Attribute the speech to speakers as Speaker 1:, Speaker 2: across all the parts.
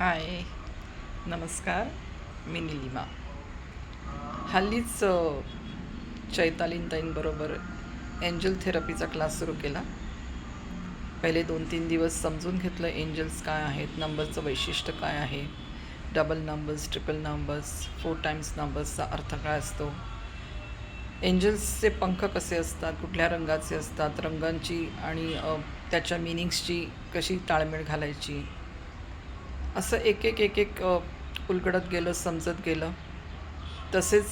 Speaker 1: हाय. नमस्कार मी निलिमा. हल्लीच अ, चैतालीनताईंबरोबर angel थेरपीचा class सुरू केला. पहिले दोन तीन दिवस समजून घेतलं एंजल्स काय आहेत नंबरचं वैशिष्ट्य काय आहे double numbers triple numbers four times नंबर्सचा अर्थ काय असतो. एंजल्सचे पंख कसे असतात कुठल्या रंगाचे असतात रंगांची आणि त्याच्या मिनिंग्सची कशी ताळमेळ घालायची असं एक एक एक एक उलगडत गेलं समजत गेलं. तसेच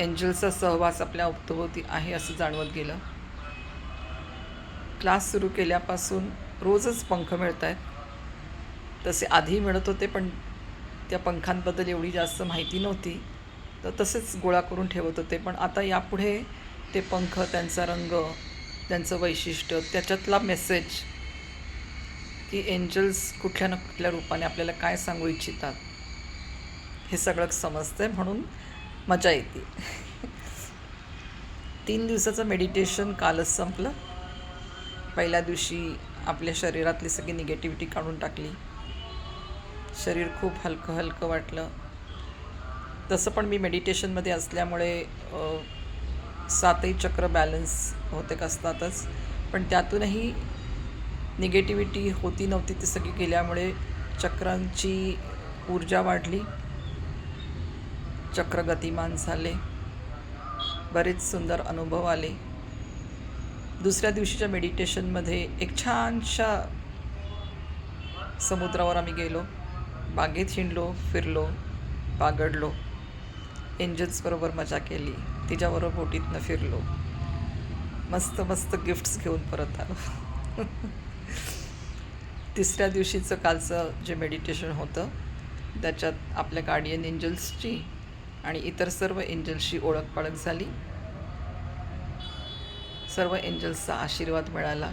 Speaker 1: एंजलचा सहवास आपल्या अवतभोवती आहे असं जाणवत गेलं. क्लास सुरू केल्यापासून रोजच पंख मिळत आहेत तसे आधी मिळत होते पण त्या पंखांबद्दल एवढी जास्त माहिती नव्हती. तर तसेच गोळा करून ठेवत होते पण आता यापुढे ते पंख त्यांचा रंग त्यांचं वैशिष्ट्य त्याच्यातला मेसेज की एंजल्स कुठल्या ना कुठल्या रूपाने आपल्याला काय सांगू इच्छितात हे सगळं समजतंय म्हणून मजा येते. तीन दिवसाचं मेडिटेशन कालच संपलं. पहिल्या दिवशी आपल्या शरीरातली सगळी निगेटिव्हिटी काढून टाकली. शरीर खूप हलकं हलकं वाटलं. तसं पण मी मेडिटेशनमध्ये असल्यामुळे सातही चक्र बॅलन्स होते असतातच. पण त्यातूनही निगेटिव्हिटी होती नव्हती ती सगळी गेल्यामुळे चक्रांची ऊर्जा वाढली. चक्र गतिमान झाले. बरेच सुंदर अनुभव आले. दुसऱ्या दिवशीच्या मेडिटेशनमध्ये एक छानशा समुद्रावर आम्ही गेलो. बागेत हिंडलो फिरलो बागडलो. एंजल्सबरोबर मजा केली. तिच्याबरोबर बोटीतनं फिरलो. मस्त मस्त गिफ्ट्स घेऊन परत आलो. तिसऱ्या दिवशीचं कालचं जे मेडिटेशन होतं त्याच्यात आपल्या गार्डियन एंजल्सची आणि इतर सर्व एंजल्सची ओळख पाळख झाली. सर्व एंजल्सचा आशीर्वाद मिळाला.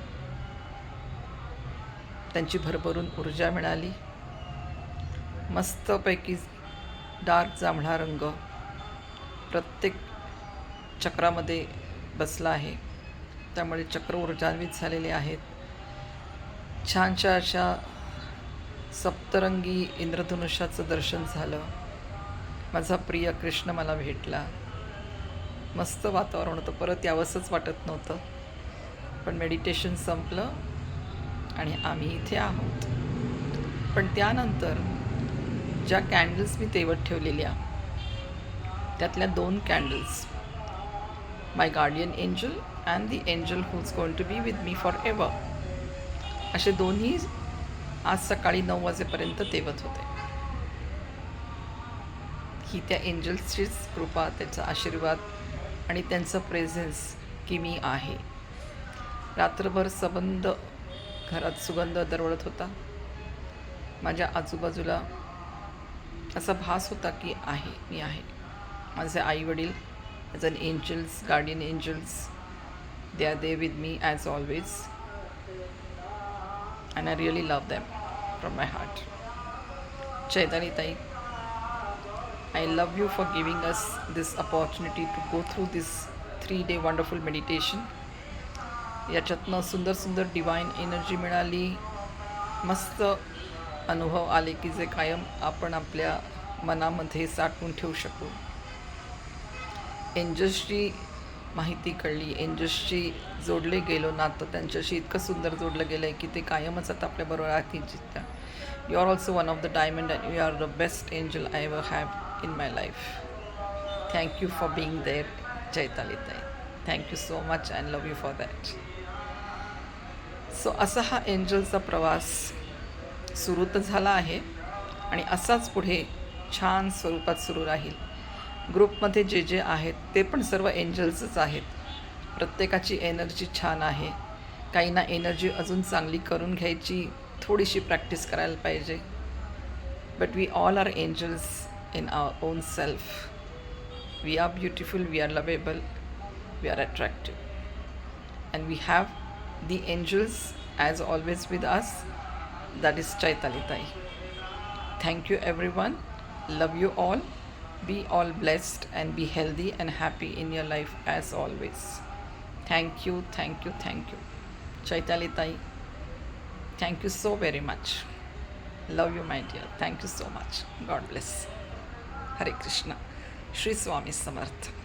Speaker 1: त्यांची भरभरून ऊर्जा मिळाली. मस्तपैकी डार्क जांभळा रंग प्रत्येक चक्रामध्ये बसला आहे. त्यामुळे चक्र ऊर्जान्वित झालेले आहेत. छानशा अशा सप्तरंगी इंद्रधनुष्याचं दर्शन झालं. माझा प्रिय कृष्ण मला भेटला. मस्त वातावरण होतं. परत यावंसंच वाटत नव्हतं. पण मेडिटेशन संपलं आणि आम्ही इथे आहोत. पण त्यानंतर ज्या कॅन्डल्स मी तेवत ठेवलेल्या त्यातल्या दोन candles my guardian angel and the angel who's going to be with me forever असे दोन्ही आज सकाळी नऊ वाजेपर्यंत तेवत होते. ही त्या एंजल्सचीच कृपा त्याचा आशीर्वाद आणि त्यांचं प्रेझेन्स की मी आहे. रात्रभर सबंध घरात सुगंध दरवळत होता. माझ्या आजूबाजूला असा भास होता की आहे मी आहे. माझे आई वडील as an angels guardian angels they are they with me as always and I really love them from my heart. Chaitani Tai, I love you for giving us this opportunity to go through this three day wonderful meditation. याच्यातनं सुंदर सुंदर divine energy मिळाली मस्त अनुभव आले की जे कायम आपण आपल्या मनामध्ये साठवून ठेवू शकू एंजल्सची माहिती कळली. एंजल्सशी जोडले गेलो नातं. त्यांच्याशी इतकं सुंदर जोडलं गेलं आहे की ते कायमच आता आपल्याबरोबर आहेत जिथं you are also one of the diamond and you are the best angel I ever have in my life thank you for being there Chaitali tai thank you so much and love you for that so असा हा एंजलचा प्रवास सुरू तर झाला आहे. आणि असाच पुढे छान स्वरूपात सुरू राहील. ग्रुपमध्ये जे जे आहेत ते पण सर्व एंजल्सच आहेत. प्रत्येकाची एनर्जी छान आहे. काहींना एनर्जी अजून चांगली करून घ्यायची थोडीशी प्रॅक्टिस करायला पाहिजे. But we all are angels in our own self we are beautiful we are lovable we are attractive and we have the angels as always with us that is Chaitalitai thank you everyone love you all Be all blessed and be healthy and happy in your life as always. Thank you, thank you, thank you. Chaitali Tai, thank you so very much. Love you, my dear. Thank you so much. God bless. Hare Krishna. Shri Swami Samarth.